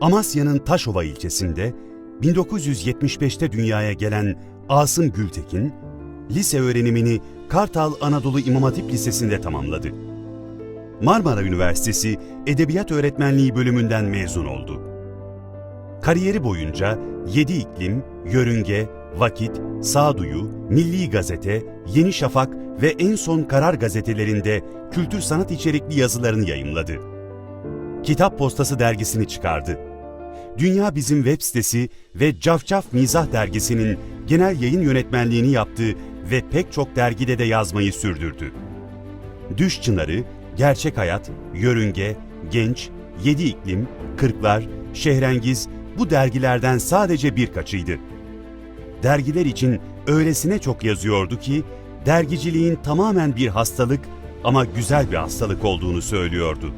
Amasya'nın Taşova ilçesinde 1975'te dünyaya gelen Asım Gültekin, lise öğrenimini Kartal Anadolu İmam Hatip Lisesi'nde tamamladı. Marmara Üniversitesi Edebiyat Öğretmenliği bölümünden mezun oldu. Kariyeri boyunca Yedi İklim, Yörünge, Vakit, Sağduyu, Milli Gazete, Yeni Şafak ve en son Karar gazetelerinde kültür sanat içerikli yazılarını yayımladı. Kitap Postası dergisini çıkardı. Dünya Bizim web sitesi ve Cafcaf Mizah dergisinin genel yayın yönetmenliğini yaptı ve pek çok dergide de yazmayı sürdürdü. Düş Çınarı, Gerçek Hayat, Yörünge, Genç, Yedi İklim, Kırklar, Şehrengiz bu dergilerden sadece birkaçıydı. Dergiler için öylesine çok yazıyordu ki dergiciliğin tamamen bir hastalık ama güzel bir hastalık olduğunu söylüyordu.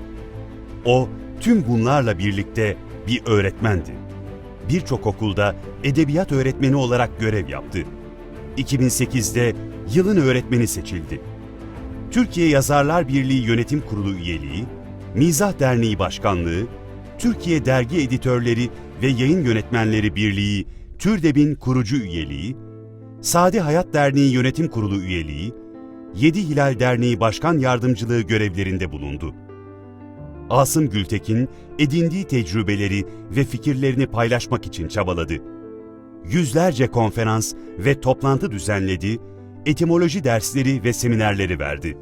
O tüm bunlarla birlikte bir öğretmendi. Birçok okulda edebiyat öğretmeni olarak görev yaptı. 2008'de yılın öğretmeni seçildi. Türkiye Yazarlar Birliği Yönetim Kurulu üyeliği, Mizah Derneği Başkanlığı, Türkiye Dergi Editörleri ve Yayın Yönetmenleri Birliği, TÜRDEB'in kurucu üyeliği, Sade Hayat Derneği Yönetim Kurulu üyeliği, Yedi Hilal Derneği Başkan Yardımcılığı görevlerinde bulundu. Asım Gültekin, edindiği tecrübeleri ve fikirlerini paylaşmak için çabaladı. Yüzlerce konferans ve toplantı düzenledi, etimoloji dersleri ve seminerleri verdi.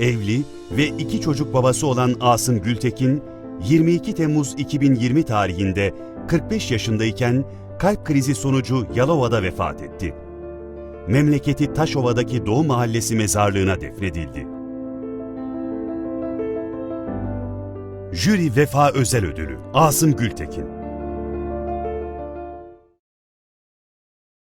Evli ve iki çocuk babası olan Asım Gültekin, 22 Temmuz 2020 tarihinde 45 yaşındayken kalp krizi sonucu Yalova'da vefat etti. Memleketi Taşova'daki Doğu Mahallesi mezarlığına defnedildi. Jüri Vefa Özel Ödülü Asım Gültekin